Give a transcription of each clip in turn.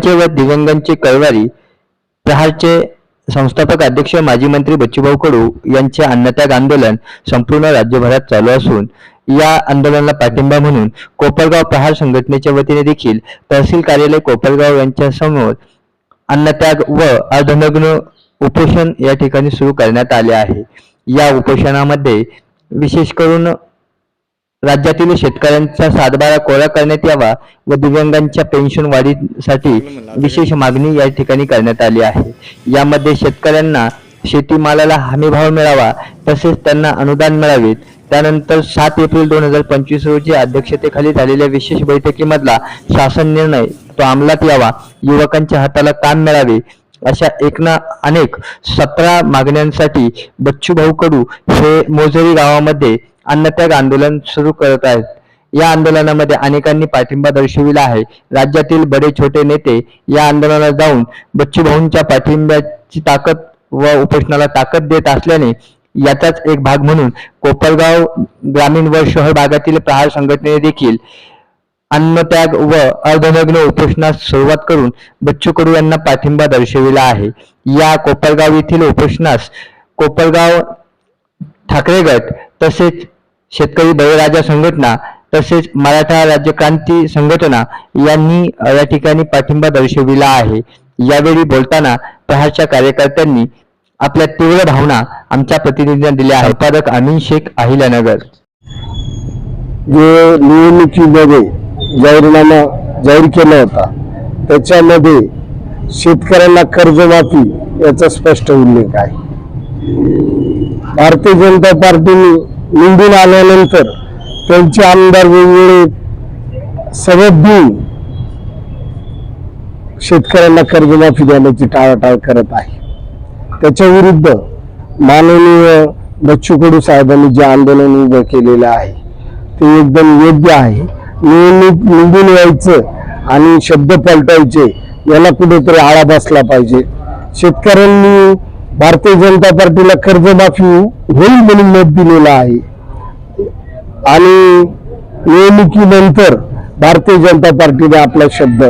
शेतकऱ्यांचे व दिवंगांचे कळवारी प्रहारचे संस्थापक अध्यक्ष माजी मंत्री बच्चूभाऊ कडू यांचे अन्नत्याग आंदोलन संपूर्ण राज्यभरात चालू असून या आंदोलनाला पाठिंबा म्हणून कोपरगाव प्रहार संघटनेच्या वतीने देखील तहसील कार्यालय कोपरगाव यांच्या समोर अन्नत्याग व अर्धनग्न उपोषण या ठिकाणी सुरू करण्यात आले आहे. या उपोषणामध्ये विशेष करून राज्यातील शेतकऱ्यांचा सातबारा कोरा करण्यात यावा व दिव्यांगांच्या पेन्शन वाढीसाठी विशेष मागणी या ठिकाणी करण्यात आली आहे. यामध्ये शेतकऱ्यांना शेतीमालाला हमीभाव मिळावा तसेच त्यांना अनुदान मिळावे. त्यानंतर सात एप्रिल दोन हजार पंचवीस रोजी अध्यक्षतेखाली झालेल्या विशेष बैठकीमधला शासन निर्णय तो अंमलात यावा. युवकांच्या हाताला काम मिळावे. अशा एक ना अनेक सतरा मागण्यांसाठी बच्चूभाऊ कडू हे मोजरी गावामध्ये अन्नत्याग आंदोलन सुरू करत आहेत. या आंदोलनामध्ये अनेकांनी पाठिंबा दर्शविला आहे. राज्यातील बडे छोटे नेते या आंदोलनाला जाऊन बच्चूभाऊंच्या पाठिंब्याची ताकद व उपोषणाला ताकद देत असल्याने याचाच एक भाग म्हणून कोपरगाव ग्रामीण व शहर भागातील प्रहार संघटनेने देखील अन्नत्याग व अर्धनग्न उपोषणास सुरुवात करून बच्चू कडू यांना पाठिंबा दर्शविला आहे. या कोपरगाव येथील उपोषणास कोपरगाव ठाकरे गट तसेच शेतकरी बळीराजा संघटना तसेच मराठा राज्य क्रांती संघटना यांनी या ठिकाणी पाठिंबा दर्शविला आहे. यावेळी बोलताना प्रहारच्या कार्यकर्त्यांनी आपल्या तीव्र भावना आमच्या प्रतिनिधींना दिल्या आहेत. उत्पादक अमीन शेख अहिल्यानगर. जे निवडणुकीमध्ये जाहीरनामा जाहीर केला होता. त्याच्यामध्ये शेतकऱ्यांना कर्जमाफी याचा स्पष्ट उल्लेख आहे. भारतीय जनता पार्टीने निवडून आल्यानंतर त्यांचे आमदार वेगवेगळे सबब देऊन शेतकऱ्यांना कर्जमाफी देण्याची टाळाटाळ करत आहे. त्याच्या विरुद्ध माननीय बच्चू कडू साहेबांनी जे आंदोलन उभं केलेलं आहे ते एकदम योग्य आहे. निवडणूक निवडून यायचं आणि शब्द पलटायचे याला कुठेतरी आळा बसला पाहिजे. शेतकऱ्यांनी भारतीय जनता पार्टीला कर्जमाफी होईल म्हणून मत दिलेलं आहे. आणि निवडणुकीनंतर भारतीय जनता पार्टीने आपला शब्द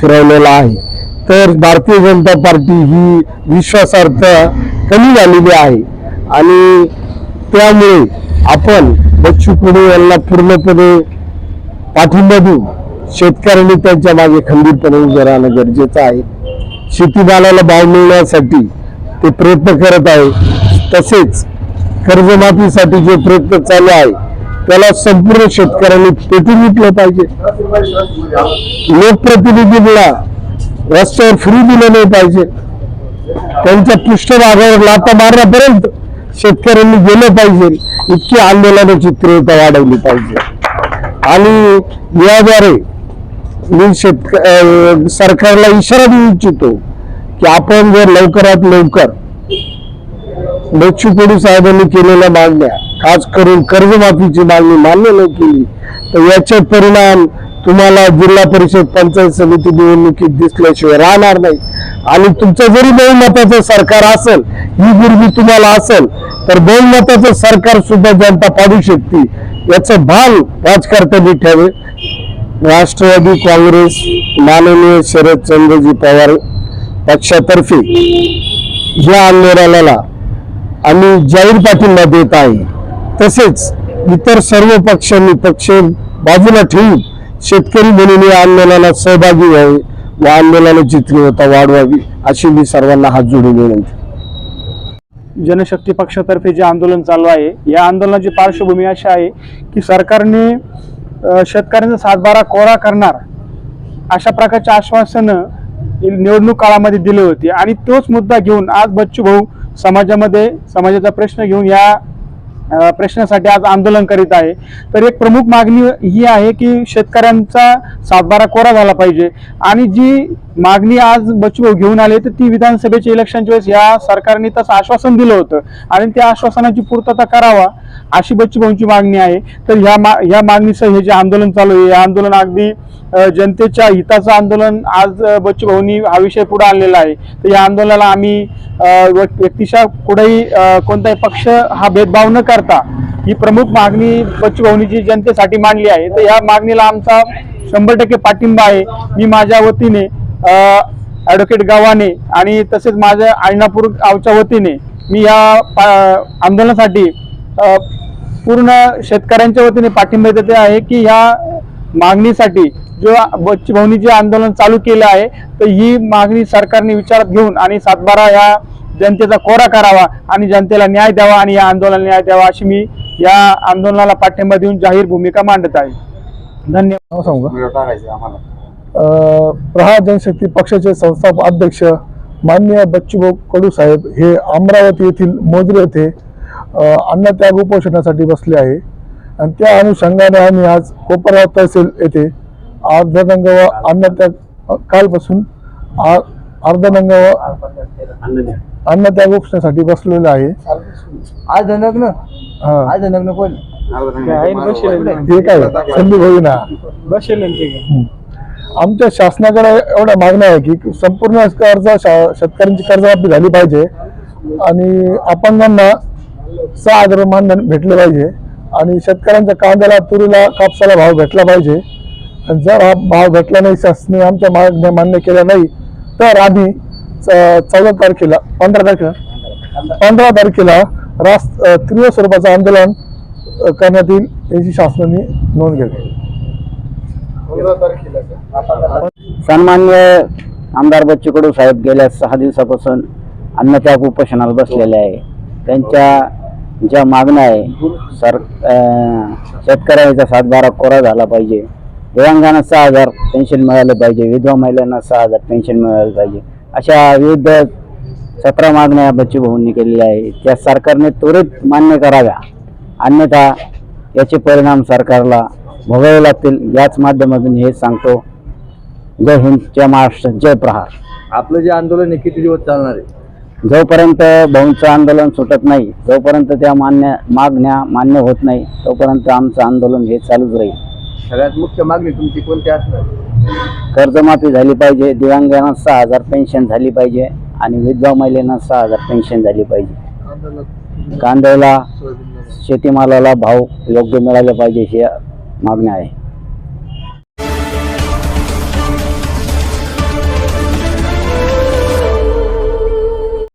फिरवलेला आहे. तर भारतीय जनता पार्टी ही विश्वासार्थ कमी झालेली आहे. आणि त्यामुळे आपण बच्चू कडू यांना पूर्णपणे पाठिंबा देऊन शेतकऱ्यांनी त्यांच्या मागे खंबीरपणे उभं राहणं गरजेचं आहे. शेतीमालाला भाव मिळण्यासाठी ते प्रयत्न करत आहे. तसेच कर्जमाफीसाठी जे प्रयत्न चालू आहे त्याला संपूर्ण शेतकऱ्यांनी पेटून घेतलं पाहिजे. लोकप्रतिनिधींना रस्त्यावर फ्री दिलं नाही पाहिजे. त्यांच्या पृष्ठभागावर लाता मारण्यापर्यंत शेतकऱ्यांनी गेलं पाहिजे. इतकी आंदोलनाची तीव्रता वाढवली पाहिजे. आणि याद्वारे मी शेतक सरकारला इशारा देऊ इच्छितो की आपण जर लवकरात लवकर बच्चू साहेबांनी केलेल्या मागण्या खास करून कर्जमाफीची मागणी मान्य नाही केली तर याचे परिणाम तुम्हाला जिल्हा परिषद पंचायत समिती निवडणुकीत दिसल्याशिवाय राहणार नाही. आणि तुमचं जरी बहुमताचं सरकार असेल ही गुरुजी तुम्हाला असेल तर बहुमताचं सरकार सुद्धा जनता पाडू शकते. याचं भान राजकर्त्यांनी ठेवे. राष्ट्रवादी काँग्रेस माननीय शरदचंद्रजी पवार पक्षातर्फे या आंदोलनाला आम्ही जाहीर पाठिंबा देत आहे. तसेच इतर सर्व पक्षांनी पक्ष बाजूला ठेवून शेतकरी म्हणून या आंदोलनात सहभागी व्हावे. व आंदोलनाची तीव्रता वाढवावी अशी मी सर्वांना हात जोडून विनंती. जनशक्ती पक्षातर्फे जे आंदोलन चालू आहे या आंदोलनाची पार्श्वभूमी अशी आहे की सरकारने शेतकऱ्यांचा सातबारा कोरा करणार अशा प्रकारचे आश्वासनं निवडणूक काळामध्ये दिले होते. आणि तोच मुद्दा घेऊन आज बच्चू भाऊ समाजामध्ये समाजाचा प्रश्न घेऊन या प्रश्नासाठी आज आंदोलन करीत आहे. तर एक प्रमुख मागणी ही आहे की शेतकऱ्यांचा सातबारा कोरा झाला पाहिजे. आणि जी मागणी आज बचव घेऊन आले तर ती विधानसभेच्या इलेक्शनच्या वेळेस या सरकारने तसं आश्वासन दिलं होतं. आणि त्या आश्वासनाची पूर्तता करावा. अशी बच्चूभाऊंची मागणी आहे. तर ह्या मा ह्या मागणीसह हे जे आंदोलन चालू आहे हे आंदोलन अगदी जनतेच्या हिताचं आंदोलन आज बच्चूभाऊंनी हा विषय पुढे आणलेला आहे. तर या आंदोलनाला आम्ही अ, व्यक्तिशा कुठेही कोणताही पक्ष हा भेदभाव न करता ही प्रमुख मागणी बच्चूभाऊनी जी जनतेसाठी मांडली आहे तर या मागणीला आमचा शंभर टक्के पाठिंबा आहे. मी माझ्या वतीने ॲडव्होकेट गावाने आणि तसेच माझ्या आयनापूर गावच्या वतीने मी या पा- आंदोलनासाठी पूर्ण शेतकऱ्यांच्या वतीने पाठिंबा देते आहे की ह्या मागणीसाठी जो बच्ची भाऊनी जे आंदोलन चालू केलं आहे तर ही मागणी सरकारने विचारात घेऊन आणि सातबारा या जनतेचा कोरा करावा आणि जनतेला न्याय द्यावा आणि या आंदोलनाला न्याय द्यावा अशी मी या आंदोलनाला पाठिंबा देऊन जाहीर भूमिका मांडत आहे. धन्यवाद. सांगू प्रहार जनशक्ती पक्षाचे संस्थापक अध्यक्ष माननीय बच्चूभाऊ कडू साहेब हे अमरावती येथील मोजरे येथे अ, अन्नत्याग उपोषणासाठी बसले आहे. आणि त्या अनुषंगाने आम्ही आज कोपरगाव तहसील येथे अर्धनंग व अन्नत्याग कालपासून अर्धनंग व अन्नत्याग उपोषणासाठी बसलेले आहे. आज नग्न हा. आज नग्न कोण? हे काय? संदीप होई ना. बसेल हं. आमच्या शासनाकडे एवढ्या मागण्या आहे की संपूर्ण कर्ज शा- शेतकऱ्यांची कर्जमाफी झाली पाहिजे. आणि अपंगांना सहा हजार मानधन भेटले पाहिजे आणि शेतकऱ्यांच्या कांद्याला तुरीला कापसाला भाव भेटला पाहिजे. आणि जर हा भाव भेटला नाही शासनाने आमच्या मागण्या मान्य केल्या नाही तर आम्ही च- चौदा तारखेला पंधरा तारखेला पंधरा तारखेला रास तीव्र स्वरूपाचं आंदोलन करण्यात येईल याची शासनाने नोंद घेतली सन्मान्य आमदार बच्चू कडू साहेब गेल्या सहा दिवसापासून अन्नत्याग उपोषणाला बसलेले आहे. त्यांच्या ज्या मागण्या आहे सर शेतकऱ्यांचा सातबारा कोरा झाला पाहिजे. दिव्यांगांना सहा हजार पेन्शन मिळालं पाहिजे विधवा महिलांना सहा हजार पेन्शन मिळालं पाहिजे. अशा विविध सतरा मागण्या बच्चू भाऊंनी केलेल्या आहे त्या सरकारने त्वरित मान्य कराव्या. अन्यथा याचे परिणाम सरकारला भोगावे लागतील. याच माध्यमातून हे सांगतो. जय हिंद जय महाराष्ट्र जय प्रहार. आपलं जे आंदोलन आहे किती दिवस चालणार आहे? जोपर्यंत भाऊंचं आंदोलन सुटत नाही जोपर्यंत त्या मान्य मागण्या मान्य होत नाही तोपर्यंत आमचं आंदोलन हे चालूच राहील. सगळ्यात मुख्य मागणी तुमची कोणती असणार? कर्जमाफी झाली पाहिजे दिव्यांगांना सहा हजार पेन्शन झाली पाहिजे आणि विधवा महिलांना सहा हजार पेन्शन झाली पाहिजे. कांद्याला शेतीमालाला भाव योग्य मिळाले पाहिजे ही मागणी आहे.